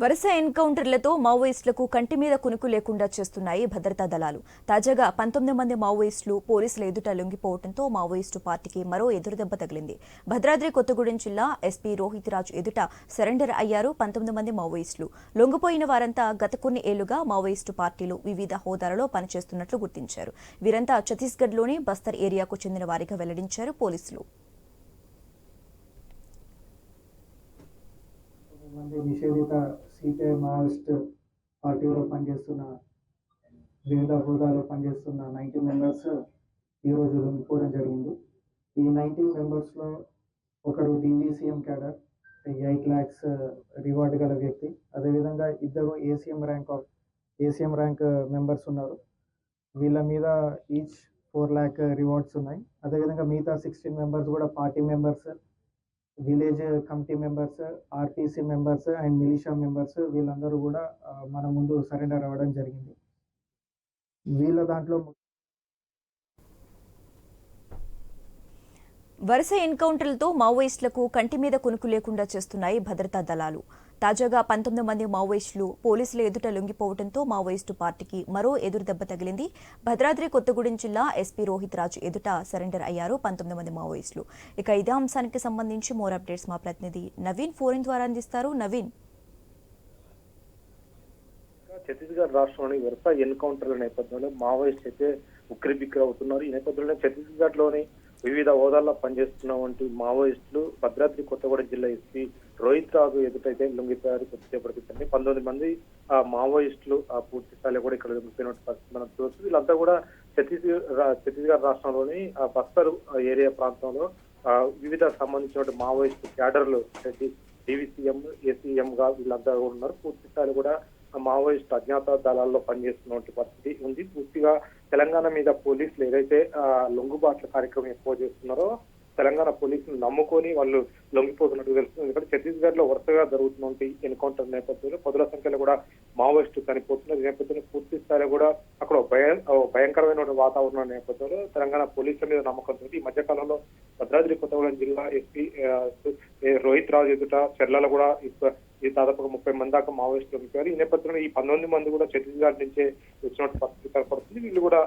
వరుస ఎన్కౌంటర్లతో మావోయిస్టులకు కంటి మీద కునుకు లేకుండా చేస్తున్నాయి భద్రతా దళాలు. తాజాగా పంతొమ్మిది మంది మావోయిస్టులు పోలీసుల ఎదుట లొంగిపోవడంతో మావోయిస్టు పార్టీకి మరో ఎదురుదెబ్బ తగిలింది. భద్రాద్రి కొత్తగూడెం జిల్లా ఎస్పీ రోహిత్ రాజ్ ఎదుట సరెండర్ అయ్యారు పంతొమ్మిది మంది మావోయిస్టులు. లొంగిపోయిన వారంతా గత కొన్ని ఏళ్ళుగా మావోయిస్టు పార్టీలు వివిధ హోదాలలో పనిచేస్తున్నట్లు గుర్తించారు. వీరంతా ఛత్తీస్గఢ్లోని బస్తర్ ఏరియాకు చెందిన వారిగా వెల్లడించారు పోలీసులు. మంది నిషేధిత సిపిఐ మావోయిస్ట్ పార్టీలో పనిచేస్తున్న వివిధ హోదాలో పనిచేస్తున్న నైన్టీ మెంబర్స్ ఈరోజు లొంగిపోవడం జరిగింది. ఈ నైన్టీన్ మెంబర్స్లో ఒకరు DVCM cadre eight lakhs reward గల వ్యక్తి. అదేవిధంగా ఇద్దరు ACM rank of ACM rank members ఉన్నారు. వీళ్ళ మీద ఈచ్ ఫోర్ ల్యాక్ రివార్డ్స్ ఉన్నాయి. అదేవిధంగా మిగతా సిక్స్టీన్ మెంబర్స్ కూడా party members village committee members RTC members and militia members వీళ్ళందరూ కూడా మన ముందు సరెండర్ అవ్వడం జరిగింది. వీళ్ళ దాంట్లో వరుస ఎన్కౌంటర్లతో మావోయిస్టులకు కంటి మీద కొనుకు లేకుండా చేస్తున్నాయి భద్రతా దళాలు. తాజాగా పంతొమ్మిది మంది మావోయిస్టులు పోలీసుల ఎదుట లొంగిపోవడంతో మావోయిస్టు పార్టీకి మరో ఎదురుదెబ్బ తగిలింది. భద్రాద్రి కొత్తగూడెం జిల్లా ఎస్పీ రోహిత్ రాజ్ ఎదుట సరెండర్ అయ్యారు పంతొమ్మిది మంది మావోయిస్టులు. ఇక ఇదే అంశానికి సంబంధించి మోర్ అప్డేట్స్ మా ప్రతినిధి నవీన్ ఫోరిన్ ద్వారా అందిస్తారు. నవీన్. ఛత్తీస్గఢ్ రాష్ట్రంలోని వరుస ఎన్కౌంటర్ల నేపథ్యంలో మావోయిస్ట్ అయితే ఉక్కిరిబిక్కిరి అవుతున్నారు. ఈ నేపథ్యంలో ఛత్తీస్గఢ్లోని వివిధ హోదాల్లో పనిచేస్తున్నటువంటి మావోయిస్టులు భద్రాద్రి కొత్తగూడెం జిల్లా ఎస్పీ రోహిత్ రాజు ఎదుటైతే లొంగిపోయారు కొద్దిసేపటి క్రితమే పంతొమ్మిది మంది ఆ మావోయిస్టులు ఆ పూర్తి స్థాయిలో కూడా ఇక్కడ లొంగిపోయినట్టు పరిస్థితి మనం చూడొచ్చు. వీళ్ళంతా కూడా ఛత్తీస్గఢ్ ఛత్తీస్గఢ్ రాష్ట్రంలోని ఆ బస్తర్ ఏరియా ప్రాంతంలో వివిధ సంబంధించిన మావోయిస్టు క్యాడర్లు డివిసిఎం ఏసీఎం గా వీళ్ళంతా కూడా ఉన్నారు. పూర్తి స్థాయిలో కూడా మావోయిస్ట్ అజ్ఞాత దళాల్లో పనిచేస్తున్నటువంటి పరిస్థితి ఉంది. పూర్తిగా తెలంగాణ మీద పోలీసులు ఏదైతే లొంగుబాట్ల కార్యక్రమం ఎక్కువ చేస్తున్నారో తెలంగాణ పోలీసులు నమ్ముకొని వాళ్ళు లొంగిపోతున్నట్టు తెలుస్తుంది. ఎందుకంటే ఛత్తీస్గఢ్లో వరుసగా జరుగుతున్నటువంటి ఎన్కౌంటర్ నేపథ్యంలో పదుల సంఖ్యలో కూడా మావోయిస్టులు చనిపోతున్నారు నేపథ్యంలో పూర్తి స్థాయిలో కూడా అక్కడ భయం భయంకరమైన వాతావరణం నేపథ్యంలో తెలంగాణ పోలీసుల మీద నమ్మకం ఈ మధ్య కాలంలో భద్రాద్రి కొత్తగూడెం జిల్లా ఎస్పీ రోహిత్ రాజు ఎదుట చెర్లలో కూడా ఇది ఈ ముప్పై మంది దాకా మావోయిస్టులు ఉండిపోయారు. ఈ నేపథ్యంలో ఈ పంతొమ్మిది మంది కూడా ఛత్తీస్గఢ్ నుంచే వచ్చినట్టు పరిస్థితి కనపడుతుంది. వీళ్ళు కూడా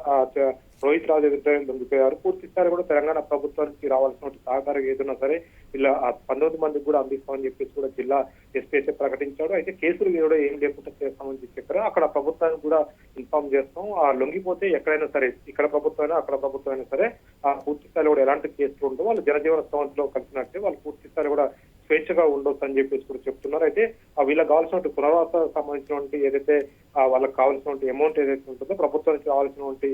రోహిత్ రాజు ఎదుట లొంగిపోయారు పూర్తి స్థాయి కూడా తెలంగాణ ప్రభుత్వానికి రావాల్సిన సహకారం ఏదైనా సరే ఇలా ఆ పంతొమ్మిది మందికి కూడా అందిస్తామని చెప్పేసి కూడా జిల్లా ఎస్పీ అయితే ప్రకటించాడు. అయితే కేసులు కూడా ఏం లేకుండా చేస్తామని చెప్పారు. అక్కడ ప్రభుత్వానికి కూడా ఇన్ఫార్మ్ చేస్తాం. ఆ లొంగిపోతే ఎక్కడైనా సరే ఇక్కడ ప్రభుత్వం అయినా అక్కడ ప్రభుత్వం అయినా సరే ఆ పూర్తి స్థాయిలో కూడా ఎలాంటి కేసులు ఉండవు. వాళ్ళు జనజీవన సంస్థలో కలిసినట్టే వాళ్ళు పూర్తి స్థాయిలో కూడా స్వేచ్ఛగా ఉండొచ్చు అని చెప్పేసి కూడా చెప్తున్నారు. అయితే వీళ్ళకి కావాల్సినటువంటి పునరావాస సంబంధించినటువంటి ఏదైతే వాళ్ళకి కావాల్సినటువంటి అమౌంట్ ఏదైతే ఉంటుందో ప్రభుత్వానికి కావాల్సినటువంటి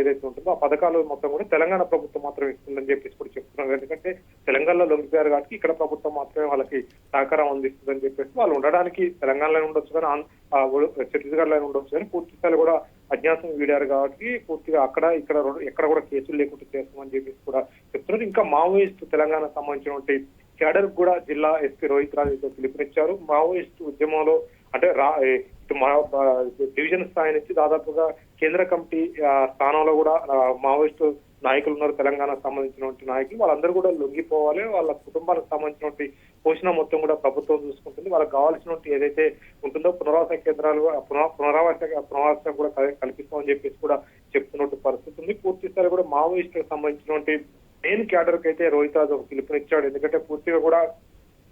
ఏదైతే ఉంటుందో ఆ పథకాలు మొత్తం కూడా తెలంగాణ ప్రభుత్వం మాత్రం ఇస్తుందని చెప్పేసి కూడా చెప్తున్నారు. ఎందుకంటే తెలంగాణలో లొంగిపోయారు కాబట్టి ఇక్కడ ప్రభుత్వం మాత్రమే వాళ్ళకి సహకారం అందిస్తుందని చెప్పేసి వాళ్ళు ఉండడానికి తెలంగాణలో ఉండొచ్చు కానీ ఛత్తీస్గఢ్లో ఉండొచ్చు కానీ పూర్తి స్థాయిలో కూడా అజ్ఞాతం వీడారు కాబట్టి పూర్తిగా అక్కడ ఇక్కడ ఎక్కడ కూడా కేసులు లేకుండా చేస్తామని చెప్పేసి కూడా చెప్తున్నారు. ఇంకా మావోయిస్ట్ తెలంగాణ సంబంధించినటువంటి క్యాడర్ కూడా జిల్లా ఎస్పీ రోహిత్ రాజుతో పిలుపునిచ్చారు. మావోయిస్ట్ ఉద్యమంలో అంటే రా మా డివిజన్ స్థాయి నుంచి దాదాపుగా కేంద్ర కమిటీ స్థానంలో కూడా మావోయిస్టు నాయకులు ఉన్నారు. తెలంగాణకు సంబంధించినటువంటి నాయకులు. వాళ్ళందరూ కూడా లొంగిపోవాలి. వాళ్ళ కుటుంబాలకు సంబంధించినటువంటి పోషణ మొత్తం కూడా ప్రభుత్వం చూసుకుంటుంది. వాళ్ళకి కావాల్సినటువంటి ఏదైతే ఉంటుందో పునరావాస కేంద్రాలు పునరావాస పునరావాసం కూడా కల్పిస్తామని చెప్పేసి కూడా చెప్తున్నట్టు పరిస్థితి ఉంది. పూర్తి స్థాయి కూడా మావోయిస్టులకు సంబంధించినటువంటి మెయిన్ క్యాడర్కి అయితే రోహిత్ రాజు ఒక పిలుపునిచ్చాడు. ఎందుకంటే పూర్తిగా కూడా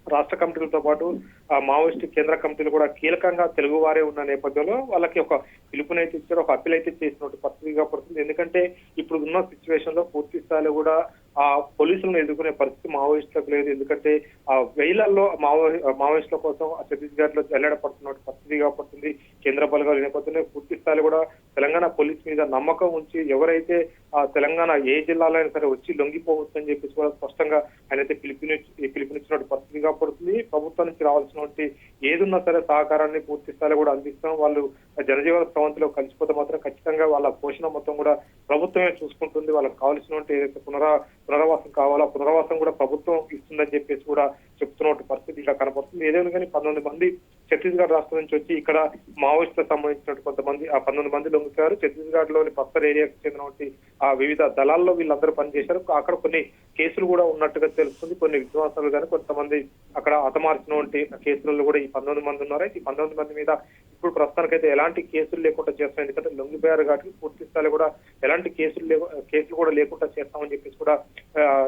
రాష్ట్ర కమిటీలతో పాటు ఆ మావోయిస్ట్ కేంద్ర కమిటీలు కూడా కీలకంగా తెలుగు వారే ఉన్న నేపథ్యంలో వాళ్ళకి ఒక పిలుపునైతే ఇచ్చారు ఒక అప్పీల్ అయితే చేసినట్టు పరిస్థితిగా పడుతుంది. ఎందుకంటే ఇప్పుడు ఉన్న సిచ్యువేషన్లో పూర్తి స్థాయిలో కూడా ఆ పోలీసులను ఎదుర్కొనే పరిస్థితి మావోయిస్టులకు లేదు. ఎందుకంటే ఆ వేలల్లో మావో మావోయిస్టుల కోసం ఛత్తీస్గఢ్లో వెల్లడపడుతున్నట్టు పరిస్థితిగా పడుతుంది కేంద్ర బలగాలు నేపథ్యంలో పూర్తి స్థాయిలో కూడా తెలంగాణ పోలీస్ మీద నమ్మకం ఉంచి ఎవరైతే ఆ తెలంగాణ ఏ జిల్లాలో అయినా సరే వచ్చి లొంగిపోవచ్చు అని చెప్పేసి కూడా స్పష్టంగా ఆయన అయితే పిలుపుని పిలుపునిచ్చినట్టు పరిస్థితిగా పడుతుంది ప్రభుత్వం నుంచి రావాల్సినటువంటి ఏదున్నా సరే సహకారాన్ని పూర్తి స్థాయిలో కూడా అందిస్తాం. వాళ్ళు జనజీవన స్రవంతిలో కలిసిపోతే మాత్రం ఖచ్చితంగా వాళ్ళ పోషణ మొత్తం కూడా ప్రభుత్వమే చూసుకుంటుంది. వాళ్ళకి కావాల్సినటువంటి ఏదైతే పునరా పునరావాసం కావాలా? పునరావాసం కూడా ప్రభుత్వం ఇస్తుందని చెప్పేసి కూడా చెప్తున్నట్టు పరిస్థితి ఇక్కడ కనపడుతుంది. ఏదైనా కానీ పంతొమ్మిది మంది ఛత్తీస్గఢ్ రాష్ట్రం నుంచి వచ్చి ఇక్కడ మావోయిస్టులకు సంబంధించిన కొంతమంది ఆ పంతొమ్మిది మంది లొంగుతారు ఛత్తీస్గఢ్లోని బస్తర్ ఏరియాకు చెందినటువంటి ఆ వివిధ దళాల్లో వీళ్ళందరూ పనిచేశారు. అక్కడ కొన్ని కేసులు కూడా ఉన్నట్టుగా తెలుస్తుంది. కొన్ని విశ్వాసాలు కానీ కొంతమంది అక్కడ హతమార్చినటువంటి కేసులలో కూడా ఈ పంతొమ్మిది మంది ఉన్నారు. ఈ పంతొమ్మిది మంది మీద ఇప్పుడు ప్రస్తుతానికైతే ఎలాంటి కేసులు లేకుండా చేస్తాం. ఎందుకంటే లొంగిపోయారు కాబట్టి పూర్తి స్థాయిలో కూడా ఎలాంటి కేసులు కేసులు కూడా లేకుండా చేస్తామని చెప్పేసి కూడా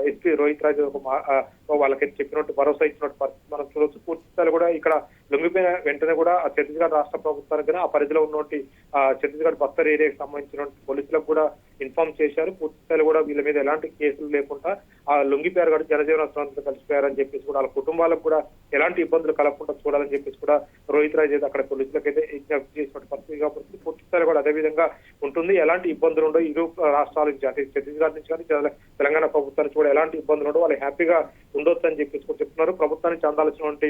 ఎస్పీ రోహిత్ రాజు ఒక వాళ్ళకైతే చెప్పినట్టు భరోసా ఇచ్చినట్టు పరిస్థితి మనం చూడొచ్చు. పూర్తి స్థాయిలో కూడా ఇక్కడ లొంగిపోయిన వెంటనే కూడా ఆ ఛత్తీస్గఢ్ రాష్ట్ర ప్రభుత్వానికి ఆ పరిధిలో ఉన్నటువంటి ఆ ఛత్తీస్గఢ్ బస్తర్ ఏరియాకి సంబంధించిన పోలీసులకు కూడా ఇన్ఫార్మ్ చేశారు. పూర్తి స్థాయిలో కూడా వీళ్ళ మీద ఎలాంటి కేసులు లేకుండా ఆ లొంగిపోయారు కాబట్టి జనజీవన స్రవంతిలో కలిసిపోయారని చెప్పేసి కూడా వాళ్ళ కుటుంబాలకు కూడా ఎలాంటి ఇబ్బందులు కలగకుండా చూడాలని చెప్పేసి కూడా రోహిత్ రాజ్ అయితే అక్కడ పోలీసులకు అయితే విజ్ఞప్తి చేసినటువంటి పరిస్థితి. కాబట్టి పూర్తి స్థాయిలో కూడా అదే విధంగా ఉంటుంది. ఎలాంటి ఇబ్బందులు ఉండవు. ఇరు రాష్ట్రాల నుంచి అంటే ఛత్తీస్గఢ్ నుంచి కానీ తెల- తెలంగాణ ప్రభుత్వం నుంచి కూడా ఎలాంటి ఇబ్బందులు ఉండవు. వాళ్ళు హ్యాపీగా ఉండొచ్చు అని చెప్పేసి కూడా చెప్తున్నారు. ప్రభుత్వానికి అందాల్సినటువంటి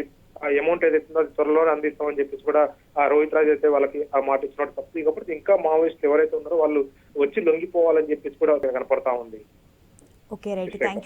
అమౌంట్ ఏదైతే ఉందో అది త్వరలోనే అందిస్తామని చెప్పేసి కూడా ఆ రోహిత్ రాజ్ అయితే వాళ్ళకి ఆ మాట ఇచ్చినట్టు పరిస్థితి కాబట్టి ఇంకా మావోయిస్టులు ఎవరైతే ఉన్నారో వాళ్ళు వచ్చి లొంగిపోవాలని చెప్పేసి కూడా కనపడతా ఉంది. Okay right thank you